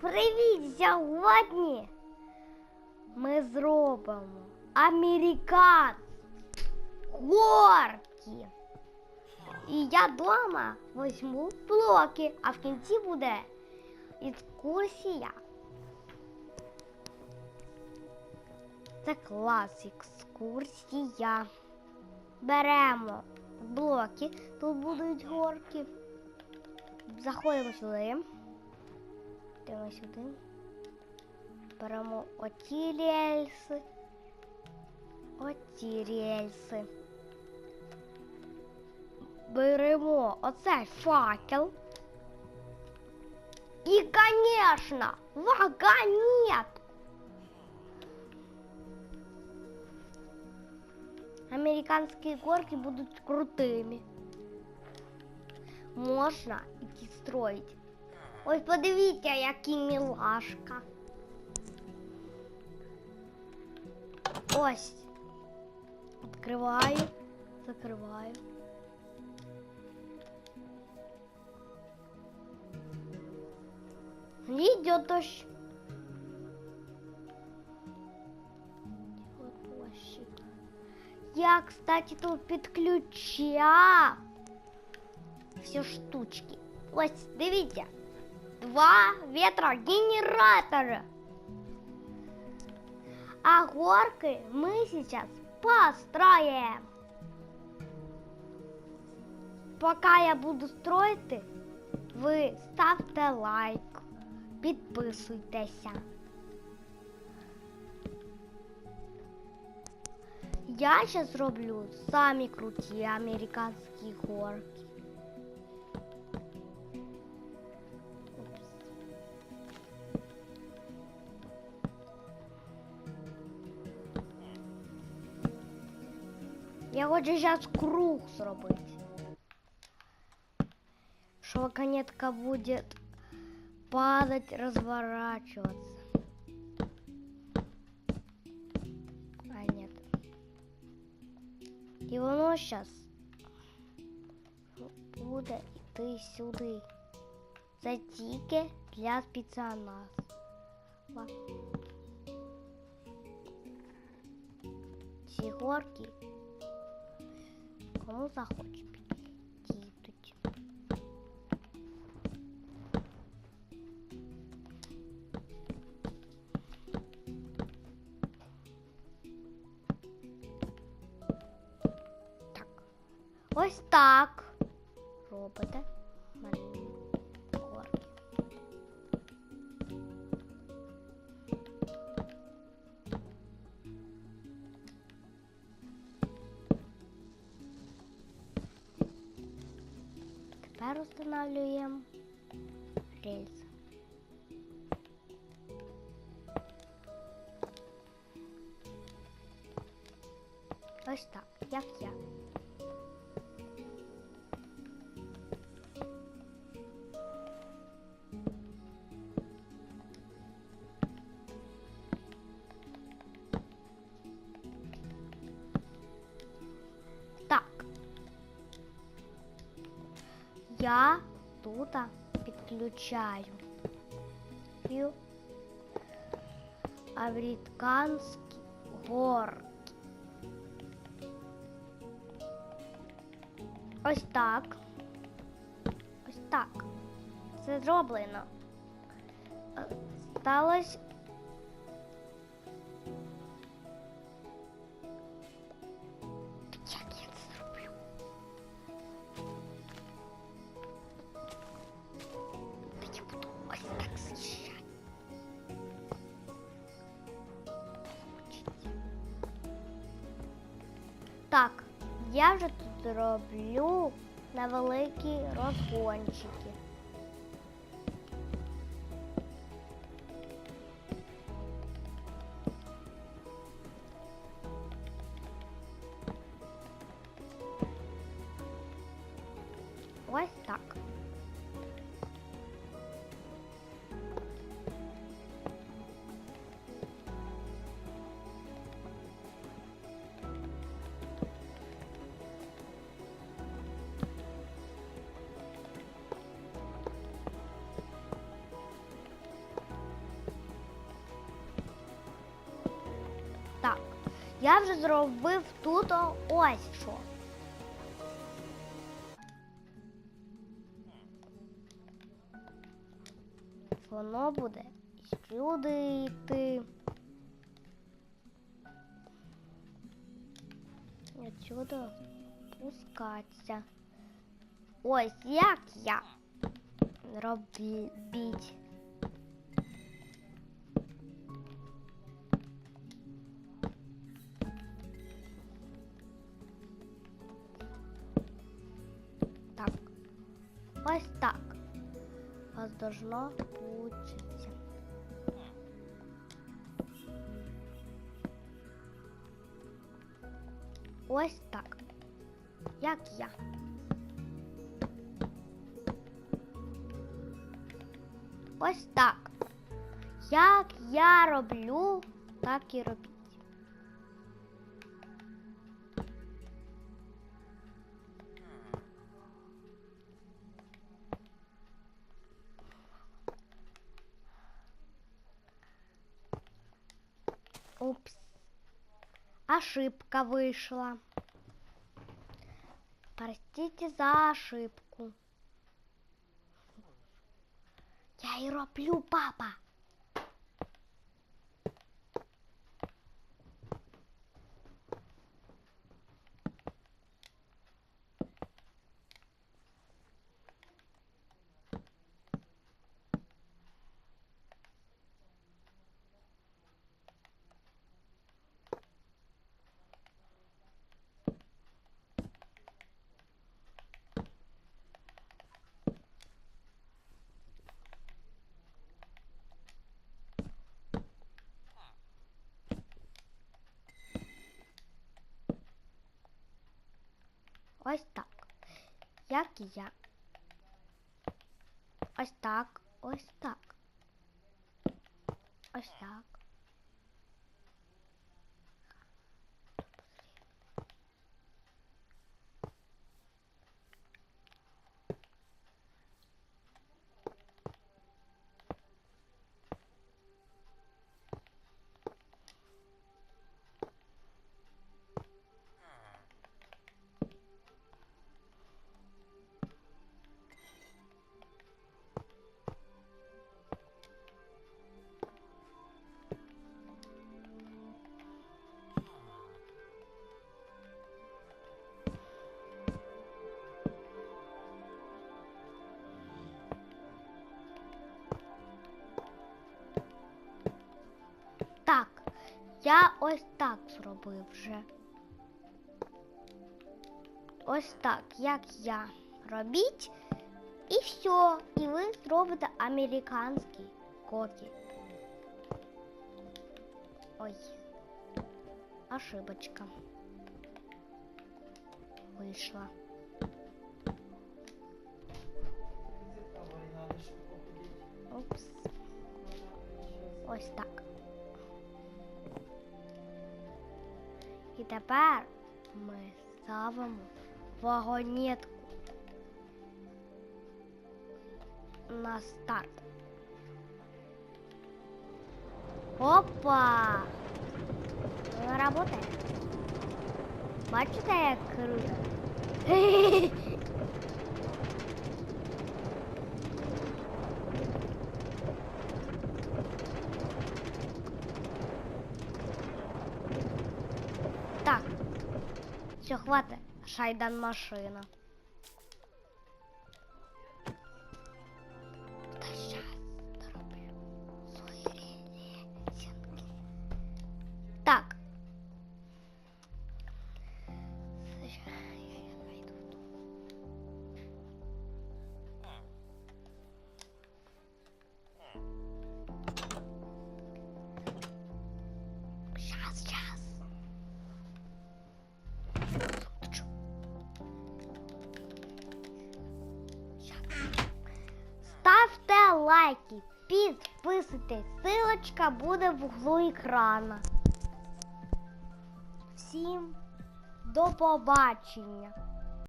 привіт! Сьогодні ми зробимо американ горки. І я вдома візьму блоки, а в кінці буде екскурсія. Це клас екскурсія. Беремо блоки, тут будуть горки. Заходимо сюди. Йдемо сюди. Беремо оті рельси. Оті рельси. Беремо оцей факел. І, конечно, вагонет. Американські горки будуть крутими. Можна їх строїть. Ось подивіться, який мілашка. Ось. Відкриваю, закриваю. Идет дождь. Вот дождик. Я, кстати, тут підключав все штучки. Ось, дивіться. Два ветрогенератора. А горки мы сейчас построим. Пока я буду строїти, ви ставте лайк, підписуйтеся. Я сейчас зроблю самі круті американські горки. хочу сейчас круг зробити. Что вагонетка будет падать, разворачиваться. А нет. І воно сейчас буде йти сюди. Це тільки для спеціалістів. Ці горки кому захоче підійдуть. Так. Ось так робите. Тепер встановлюємо рельси. Я тут підключаю американські горки. Ось так. Ось так. Це зроблено. Е, Так, я вже тут роблю невеликі розгончики. Ось так. Я вже зробив тут ось що. Воно буде сюди йти. І Отсюди спускатися. Ось як я робіть. Должно получиться. Ось так. Як я. Ось так. Як я роблю, так і робіть. Упс. Ошибка вышла. Простите за ошибку. Я і роблю, папа. Ось так. Як і я. Ось так, ось так. Ось так. Так, я ось так зробив вже. Ось так, як я. Робіть і все. І ви зробите американський кофі. Ой. Ошибочка. Вийшла. Упс. Ось так. Тепер ми ставимо вагонетку на старт. Опа! Вона работає. Бачите, як круто? Так. Все, хватит. Шайдан машина. Лайки, підписуйтесь, силочка буде в углу екрана. Всім до побачення!